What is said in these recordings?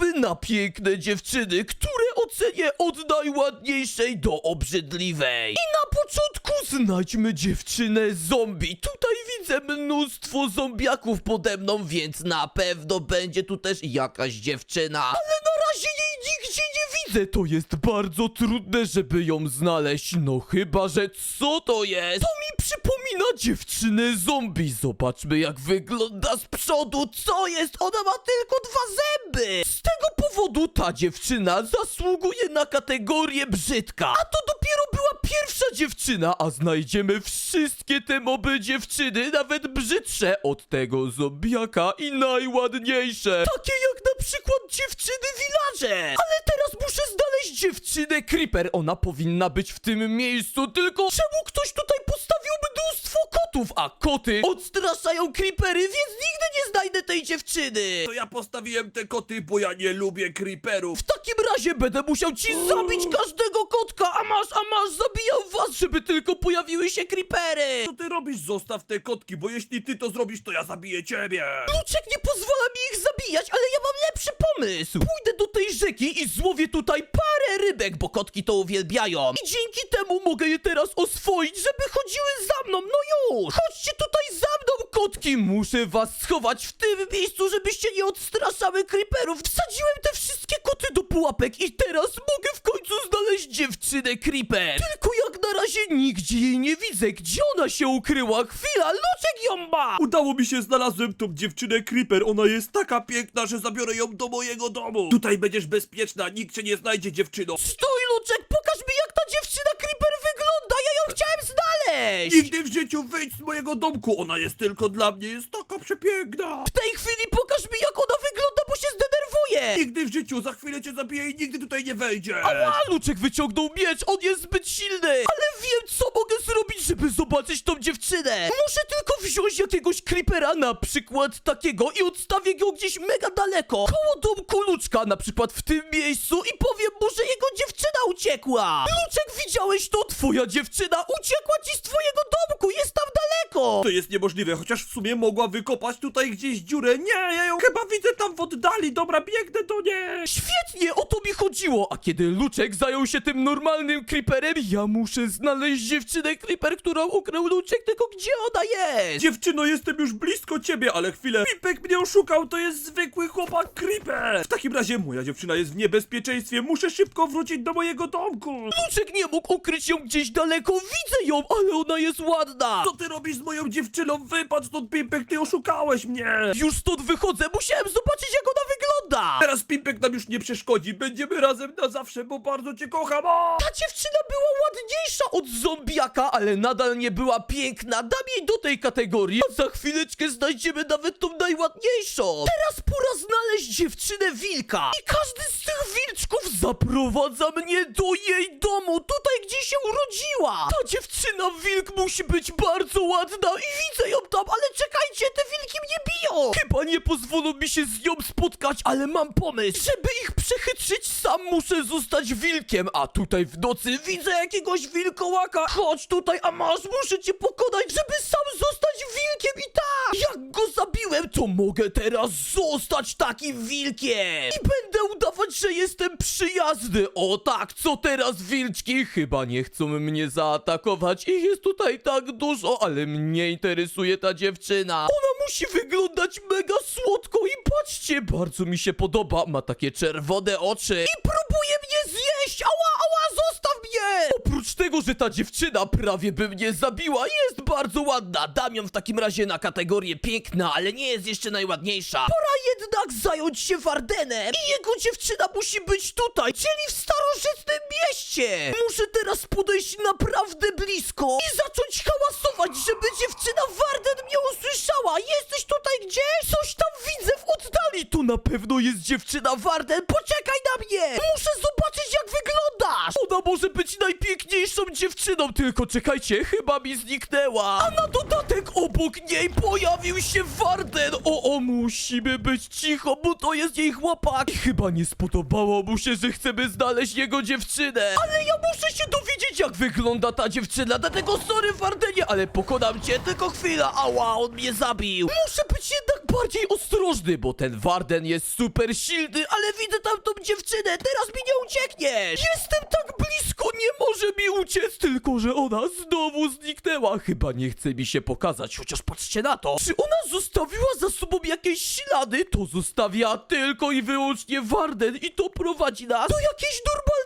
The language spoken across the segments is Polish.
sposoby na piękne dziewczyny, które ocenię od najładniejszej do obrzydliwej. I na początku znajdźmy dziewczynę zombie. Tutaj widzę mnóstwo zombiaków pode mną, więc na pewno będzie tu też jakaś dziewczyna. Ale na razie jej nigdzie nie widzę. To jest bardzo trudne, żeby ją znaleźć. No chyba, że co to jest? To mi przypomina dziewczynę zombie. Zobaczmy jak wygląda z przodu. Co jest? Ona ma tylko dwa zęby. Z tego powodu ta dziewczyna zasługuje na kategorię brzydka. A to dopiero była pierwsza dziewczyna, a znajdziemy wszystkie te moby dziewczyny, nawet brzydsze od tego zombiaka i najładniejsze. Takie jak na przykład dziewczyny villager. Ale teraz muszę znaleźć dziewczynę Creeper. Ona powinna być w tym miejscu, tylko czemu ktoś tutaj postawił kotów, a koty odstraszają Creepery, więc nigdy nie znajdę tej dziewczyny. To ja postawiłem te koty, bo ja nie lubię creeperów. W takim razie będę musiał ci zabić każdego kotka, a masz, a masz, zabijam was, żeby tylko pojawiły się creepery! Co ty robisz? Zostaw te kotki, bo jeśli ty to zrobisz, to ja zabiję ciebie. Luczek nie pozwala mi ich zabijać, ale ja mam lepszy pomysł! Pójdę do tej rzeki i złowię tutaj parę rybek, bo kotki to uwielbiają. I dzięki temu mogę je teraz oswoić, żeby chodziły za mną, no już! Chodźcie tutaj za mną, kotki! Muszę was schować w tym miejscu, żebyście nie odstraszały creeperów. Wsadziłem te wszystkie koty do pułapek i teraz mogę w końcu znaleźć dziewczynę creeper. Tylko jak na razie nigdzie jej nie widzę. Gdzie ona się ukryła? Chwila, Luczek ją ma! Udało mi się, znalazłem tą dziewczynę Creeper. Ona jest taka piękna, że zabiorę ją do mojego domu. Tutaj będziesz bezpieczna, nikt cię nie znajdzie, dziewczyno. Stój, Luczek, pokaż mi jak ta dziewczyna Creeper wygląda, ja ją chciałem znaleźć! Nigdy w życiu wyjdź z mojego domku, ona jest tylko dla mnie, jest taka przepiękna. W tej chwili pokaż mi jak ona wygląda, się zdenerwuję! Nigdy w życiu, za chwilę cię zabiję i nigdy tutaj nie wejdziesz. Ała, Luczek wyciągnął miecz, on jest zbyt silny! Ale wiem, co mogę zrobić, żeby zobaczyć tą dziewczynę! Muszę tylko wziąć jakiegoś creepera, na przykład takiego, i odstawię go gdzieś mega daleko, koło domku Luczka, na przykład w tym miejscu, i powiem mu, że jego dziewczyna uciekła! Luczek, widziałeś to? Twoja dziewczyna uciekła ci z twojego domku, jest tam daleko! To jest niemożliwe, chociaż w sumie mogła wykopać tutaj gdzieś dziurę. Nie, ja ją chyba widzę tam w oddali. Dobra, biegnę do niej. Świetnie, o to mi chodziło! A kiedy Luczek zajął się tym normalnym creeperem, ja muszę znaleźć dziewczynę creeper, którą ukrył Luczek, tylko gdzie ona jest? Dziewczyno, jestem już blisko ciebie, ale chwilę. Pipek mnie oszukał, to jest zwykły chłopak Creeper. W takim razie moja dziewczyna jest w niebezpieczeństwie. Muszę szybko wrócić do mojego domku. Luczek nie mógł ukryć ją gdzieś daleko, widzę ją, ale ona jest ładna! Co ty robisz z moją dziewczyną? Wypadł stąd, Pimpek, ty oszukałeś mnie! Już stąd wychodzę, musiałem zobaczyć jak ona wygląda! Teraz Pimpek nam już nie przeszkodzi, będziemy razem na zawsze, bo bardzo cię kocham! O! Ta dziewczyna była ładniejsza od zombiaka, ale nadal nie była piękna. Dam jej do tej kategorii, a za chwileczkę znajdziemy nawet tą najładniejszą. Teraz pora znaleźć dziewczynę wilka. I każdy z tych wilczków zaprowadza mnie do jej domu, tutaj gdzie się urodziła. Ta dziewczyna wilk musi być bardzo ładna i widzę ją tam, ale czekajcie, te wilki mnie biją. Chyba nie pozwolą mi się z nią spotkać, ale mam pomysł. Żeby ich przechytrzyć, sam muszę zostać wilkiem, a tutaj w nocy widzę jakiegoś wilkołaka. Chodź tutaj, a masz, muszę cię pokonać, żeby sam zostać wilkiem i tak. Jak go zabiłem, to mogę teraz zostać takim wilkiem. I będę udawać, że jestem przyjazny. O tak, co teraz wilczki? Chyba nie chcą mnie zaatakować. Ich jest tutaj tak dużo, ale mnie interesuje ta dziewczyna. Ona musi wyglądać mega słodko i patrzcie, bardzo mi się podoba. Ma takie czerwone oczy i tego, że ta dziewczyna prawie by mnie zabiła, jest bardzo ładna. Dam ją w takim razie na kategorię piękna, ale nie jest jeszcze najładniejsza. Pora jednak zająć się Wardenem i jego dziewczyna musi być tutaj, czyli w starożytnym mieście. Muszę teraz podejść naprawdę blisko i zacząć hałasować, żeby dziewczyna Warden mnie usłyszała. Jesteś tutaj gdzieś? Coś tam widzę w oddali. To na pewno jest dziewczyna Warden. Poczekaj na mnie! Muszę zobaczyć wyglądasz! Ona może być najpiękniejszą dziewczyną, tylko czekajcie, chyba mi zniknęła. A na dodatek obok niej pojawił się Warden. O, o, musimy być cicho, bo to jest jej chłopak. I chyba nie spodobało mu się, że chcemy znaleźć jego dziewczynę. Ale ja muszę się dowiedzieć, jak wygląda ta dziewczyna, dlatego sorry Wardenie, ale pokonam cię, tylko chwila. Ała, on mnie zabił. Muszę być jednak bardziej ostrożny, bo ten Warden jest super silny, ale widzę tam tą dziewczynę, teraz mi nie uciekniesz. Jestem tak blisko, nie może mi uciec, tylko że ona znowu zniknęła. Chyba nie chce mi się pokazać, chociaż patrzcie na to. Czy ona zostawiła za sobą jakieś ślady? To zostawia tylko i wyłącznie Warden i to prowadzi nas do jakiejś normalnej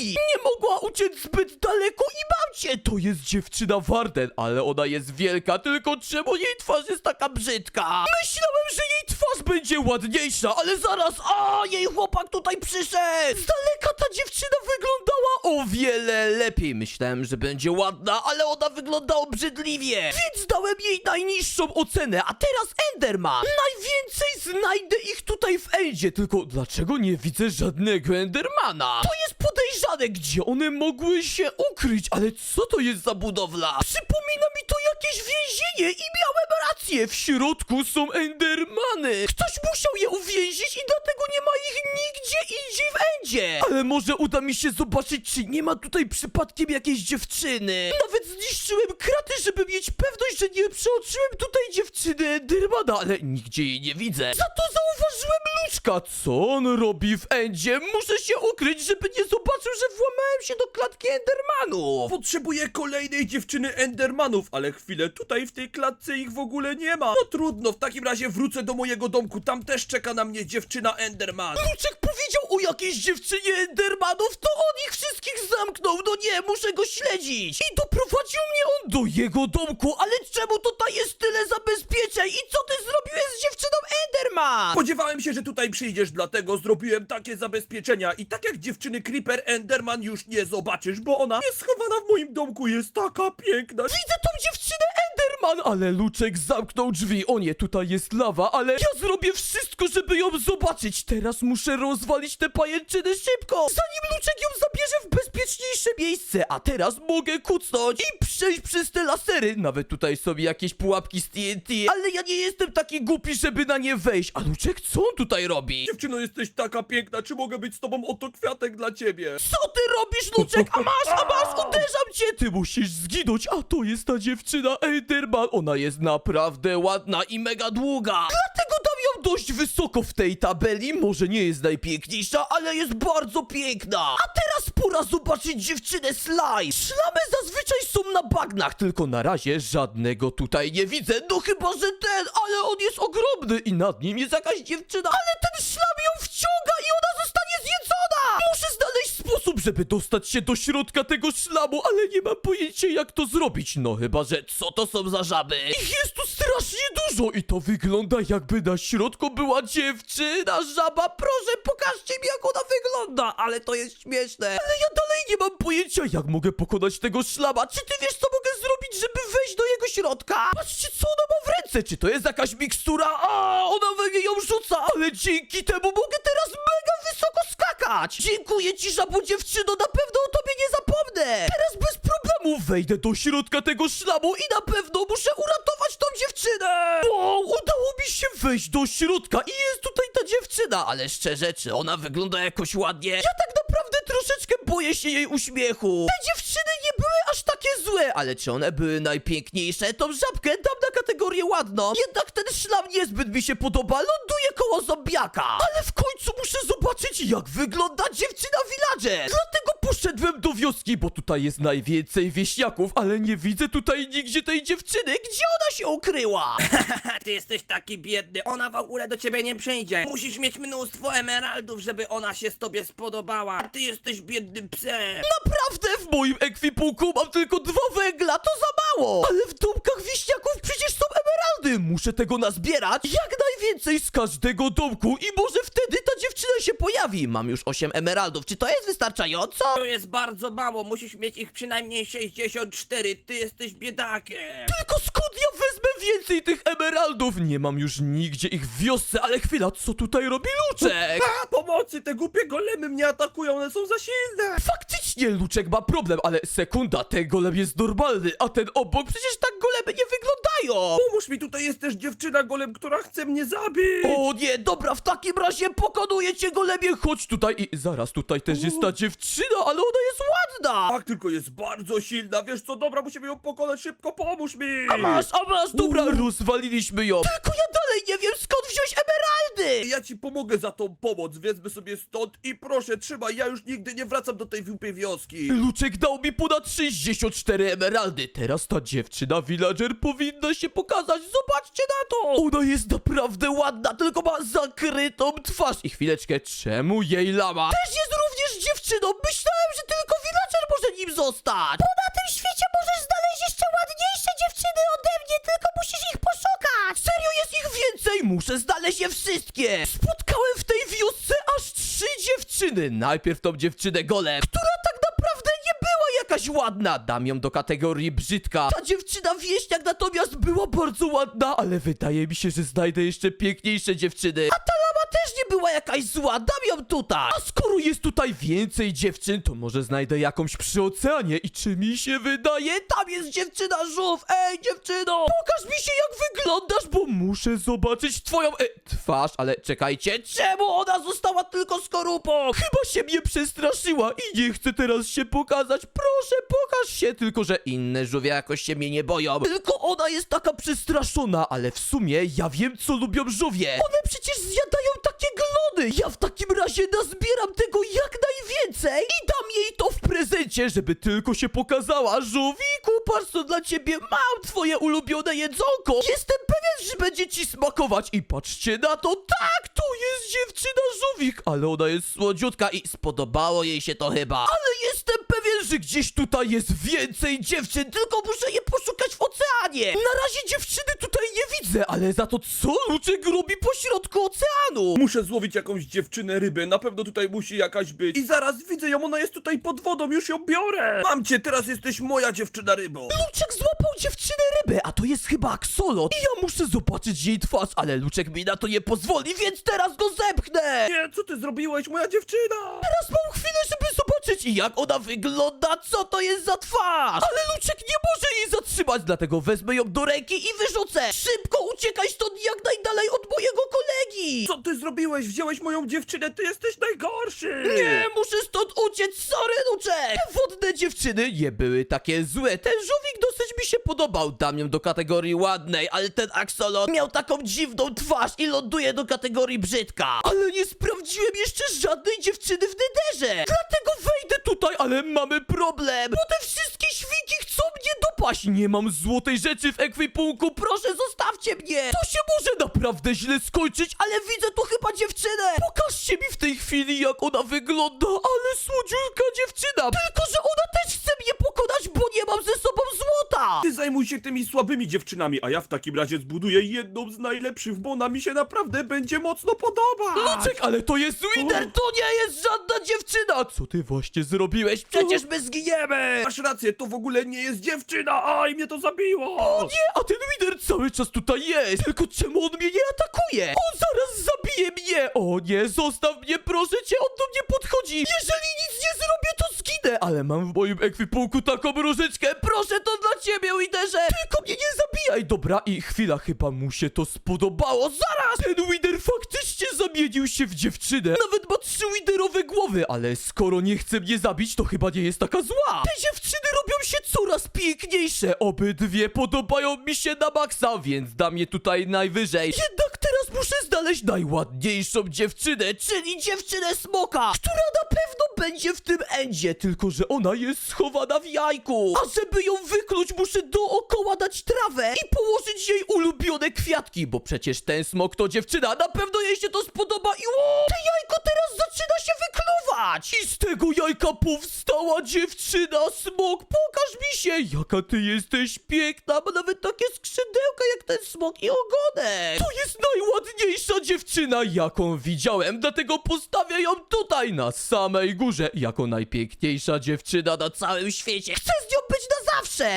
Nie mogła uciec zbyt daleko i mam cię. To jest dziewczyna Warden, ale ona jest wielka, tylko czemu jej twarz jest taka brzydka? Myślałem, że jej twarz będzie ładniejsza, ale zaraz, a jej chłopak tutaj przyszedł. Z daleka ta dziewczyna wyglądała o wiele lepiej. Myślałem, że będzie ładna, ale ona wygląda obrzydliwie. Więc dałem jej najniższą ocenę, a teraz Enderman. Najwięcej znajdę ich tutaj w Endzie, tylko dlaczego nie widzę żadnego Endermana? To jest podejrzane, gdzie one mogły się ukryć, ale co to jest za budowla? Przypomina mi to jakieś więzienie i miałem rację, w środku są Endermany. Ktoś musiał je uwięzić i dlatego nie ma ich nigdzie indziej w Endzie. Ale może uda mi się zobaczyć, czy nie ma tutaj przypadkiem jakiejś dziewczyny. Nawet zniszczyłem kraty, żeby mieć pewność, że nie przeoczyłem tutaj dziewczyny Endermana, ale nigdzie jej nie widzę. Za to zauważyłem Luczka. Co on robi w Endzie? Muszę się ukryć, żeby nie zobaczył, że włamałem się do klatki Endermanów. Potrzebuję kolejnej dziewczyny Endermanów, ale chwilę, tutaj w tej klatce ich w ogóle nie ma. No trudno, w takim razie wrócę do mojego domku, tam też czeka na mnie dziewczyna Enderman. Luczek powiedział o jakiejś dziewczynie Endermanów, to on ich wszystkich zamknął. No nie, muszę go śledzić. I doprowadził mnie on do jego domku, ale czemu tutaj jest tyle zabezpieczeń? I co ty zrobiłeś z dziewczyną Enderman? Spodziewałem się, że tutaj przyjdziesz, dlatego zrobiłem takie zabezpieczenia i tak jak dziewczyny Creeper Enderman już nie zobaczysz, bo ona jest schowana w moim domku, jest taka piękna. Widzę tą dziewczynę Enderman, ale Luczek zamknął drzwi. O nie, tutaj jest lawa, ale ja zrobię wszystko, żeby ją zobaczyć. Teraz muszę rozwalić te pajęczyny szybko, zanim Luczek ją zabierze w bezpieczniejsze miejsce. A teraz mogę kucnąć i przejść przez te lasery. Nawet tutaj są jakieś pułapki z TNT, ale ja nie jestem taki głupi, żeby na nie wejść. A Luczek, co on tutaj robi? Dziewczyno, jesteś taka piękna, czy mogę być z tobą? Oto kwiatek dla ciebie. Co ty robisz, Luczek? A masz, a masz, uderzam cię! Ty musisz zginąć, a to jest ta dziewczyna Enderman. Ona jest naprawdę ładna i mega długa. Dlatego dam ją dość wysoko w tej tabeli. Może nie jest najpiękniejsza, ale jest bardzo piękna. A teraz pora zobaczyć dziewczynę Slice. Szlamy zazwyczaj są na bagnach, tylko na razie żadnego tutaj nie widzę. No chyba, że ten, ale on jest ogromny i nad nim jest jakaś dziewczyna. Ale ten sposób, żeby dostać się do środka tego szlamu, ale nie mam pojęcia jak to zrobić. No chyba, że co to są za żaby? Ich jest tu strasznie dużo i to wygląda jakby na środku była dziewczyna, żaba. Proszę, pokażcie mi jak ona wygląda, ale to jest śmieszne. Ale ja dalej nie mam pojęcia jak mogę pokonać tego szlama. Czy ty wiesz co mogę zrobić, żeby wejść do jego środka? Patrzcie co ona ma w ręce, czy to jest jakaś mikstura? A, ona we mnie ją rzuca, ale dzięki temu mogę teraz mega wysoko skakać. Dziękuję ci, żabu dziewczyno, na pewno o tobie nie zapomnę. Teraz bez problemu wejdę do środka tego szlamu i na pewno muszę uratować tą dziewczynę. O, udało mi się wejść do środka i jest tutaj ta dziewczyna, ale szczerze, czy ona wygląda jakoś ładnie? Ja tak naprawdę troszeczkę boję się jej uśmiechu. Te dziewczyny złe, ale czy one były najpiękniejsze? Tą żabkę dam na kategorię ładno. Jednak ten szlam niezbyt mi się podoba, ląduje koło zombiaka. Ale w końcu muszę zobaczyć, jak wygląda dziewczyna villager. Dlatego poszedłem do wioski, bo tutaj jest najwięcej wieśniaków, ale nie widzę tutaj nigdzie tej dziewczyny. Gdzie ona się ukryła? Ty jesteś taki biedny, ona w ogóle do ciebie nie przyjdzie. Musisz mieć mnóstwo emeraldów, żeby ona się z tobie spodobała. A ty jesteś biednym psem. Naprawdę w moim ekwipunku mam tylko dwa węgla, to za mało! Ale w domkach wieśniaków przecież są emeraldy! Muszę tego nazbierać jak najwięcej z każdego domku i może wtedy ta dziewczyna się pojawi. Mam już 8 emeraldów, czy to jest wystarczająco? To jest bardzo mało, musisz mieć ich przynajmniej 64. Ty jesteś biedakiem. Tylko skąd ja więcej tych emeraldów? Nie mam już nigdzie ich w wiosce, ale chwila, co tutaj robi Luczek? A, pomocy, te głupie golemy mnie atakują, one są za silne. Faktycznie Luczek ma problem, ale sekunda, ten golem jest normalny, a ten obok przecież tak golemy nie wyglądają! Pomóż mi, tutaj jest też dziewczyna golem, która chce mnie zabić! O nie, dobra, w takim razie pokonuję cię golemie, chodź tutaj i zaraz tutaj też jest ta dziewczyna, ale ona jest ładna! Tak, tylko jest bardzo silna, wiesz co, dobra, musimy ją pokonać, szybko pomóż mi! A masz, a masz, dobra, rozwaliliśmy ją! Tylko ja dalej nie wiem skąd wziąć emeraldy! Ja ci pomogę za tą pomoc, wiedzmy sobie stąd i proszę, trzymaj, ja już nigdy nie wracam do tej głupej wioski. Luczek dał mi ponad 64 emeraldy. Teraz ta dziewczyna villager powinna się pokazać. Zobaczcie na to! Ona jest naprawdę ładna, tylko ma zakrytą twarz. I chwileczkę, czemu jej lama też jest również dziewczyną? Myślałem, że tylko villager może nim zostać. Bo na tym świecie Muszę znaleźć je wszystkie. Spotkałem w tej wiosce aż trzy dziewczyny. Najpierw tą dziewczynę golem, która tak naprawdę nie była jakaś ładna. Dam ją do kategorii brzydka. Ta dziewczyna wieśniak natomiast była bardzo ładna, ale wydaje mi się, że znajdę jeszcze piękniejsze dziewczyny. A ta była jakaś zła, dam ją tutaj. A skoro jest tutaj więcej dziewczyn, to może znajdę jakąś przy oceanie. I czy mi się wydaje? Tam jest dziewczyna żółw. Ej, dziewczyno, pokaż mi się jak wyglądasz, bo muszę zobaczyć twoją e, twarz. Ale czekajcie, czemu ona została tylko skorupą? Chyba się mnie przestraszyła i nie chce teraz się pokazać. Proszę, pokaż się. Tylko, że inne żółwie jakoś się mnie nie boją. Tylko ona jest taka przestraszona, ale w sumie ja wiem, co lubią żółwie. One przecież zjadają razie nazbieram tego jak najwięcej i dam jej to w prezencie, żeby tylko się pokazała. Żółwiku, patrz co dla ciebie mam, twoje ulubione jedzonko. Jestem pewien, że będzie ci smakować i patrzcie na to. Tak, to jest dziewczyna żółwik, ale ona jest słodziutka i spodobało jej się to chyba. Ale jestem pewien, że gdzieś tutaj jest więcej dziewczyn, tylko muszę je poszukać w oceanie. Na razie dziewczyny tutaj nie widzę, ale za to co Luczek robi po środku oceanu? Muszę złowić jakąś dziewczynę rybę, na pewno tutaj musi jakaś być. I zaraz widzę ją, ona jest tutaj pod wodą, już ją biorę! Mam cię, teraz jesteś moja dziewczyna rybo! Luczek złapał dziewczynę rybę, a to jest chyba aksolot. I ja muszę zobaczyć jej twarz, ale Luczek mi na to nie pozwoli, więc teraz go zepchnę. Nie, co ty zrobiłeś, moja dziewczyna? Teraz mam chwilę, żeby zobaczyć jak ona wygląda, co to jest za twarz. Ale Luczek nie może jej zatrzymać, dlatego wezmę ją do ręki i wyrzucę. Szybko uciekaj stąd jak najdalej od mojego kolegi. Co ty zrobiłeś? Wziąłeś moją dziewczynę, ty jesteś najgorszy! Nie, muszę stąd uciec, sorry, Luczek! Te wodne dziewczyny nie były takie złe. Ten żółwik dosyć mi się podobał. Dam ją do kategorii ładnej, ale ten aksolot miał taką dziwną twarz i ląduje do kategorii brzydka. Ale nie sprawdziłem jeszcze żadnej dziewczyny w nederze. Dlatego wejdę tutaj, ale mamy problem. Bo te wszystkie świnki chcą mnie dopaść. Nie mam złotej rzeczy w ekwipunku, proszę zostawcie mnie. To się może naprawdę źle skończyć, ale widzę tu chyba dziewczynę. Pokażcie mi w tej chwili, jak ona wygląda, ale słodziutka dziewczyna. Tylko, że ona też chce mnie pokonać, bo nie mam ze sobą złota. Ty zajmuj się tymi słabymi dziewczynami, a ja w takim razie zbuduję jedną z najlepszych, bo ona mi się naprawdę będzie mocno podobać! Luczek, ale to jest Winder, to nie jest dziewczyna. Co ty właśnie zrobiłeś? Przecież my zginiemy. Masz rację, to w ogóle nie jest dziewczyna, aj mnie to zabiło! O nie, a ten Wider cały czas tutaj jest. Tylko czemu on mnie nie atakuje? On zaraz zabije mnie. O nie, zostaw mnie, proszę cię, on do mnie podchodzi. Jeżeli nic nie zrobię, to zginę. Ale mam w moim ekwipunku taką różyczkę. Proszę, to dla ciebie, Widerze. Tylko mnie nie zabijaj. Dobra, i chwila, chyba mu się to spodobało. Zaraz! Ten Wider faktycznie zamienił się w dziewczynę. Nawet ma trzy Widerowe głowy, ale skoro nie chce mnie zabić, to chyba nie jest taka zła. Te dziewczyny robią się coraz piękniejsze. Obydwie podobają mi się na maksa, więc dam je tutaj najwyżej. Jednak teraz muszę znaleźć najładniejszą dziewczynę, czyli dziewczynę smoka, która na pewno będzie w tym endzie, tylko że ona jest schowana w jajku. A żeby ją wykluć, muszę dookoła dać trawę i położyć jej ulubione kwiatki, bo przecież ten smok to dziewczyna, na pewno jej się to spodoba i o, te jajko teraz zaczyna się wykluwać. I z tego jajka powstała dziewczyna smok, pokaż mi się, jaka ty jesteś piękna, ma nawet takie skrzydełka jak ten smok i ogonek. To jest najładniejsza dziewczyna, jaką widziałem, dlatego postawię ją tutaj na samej górze, jako najpiękniejsza dziewczyna na całym świecie. Chcę z nią być na zawsze.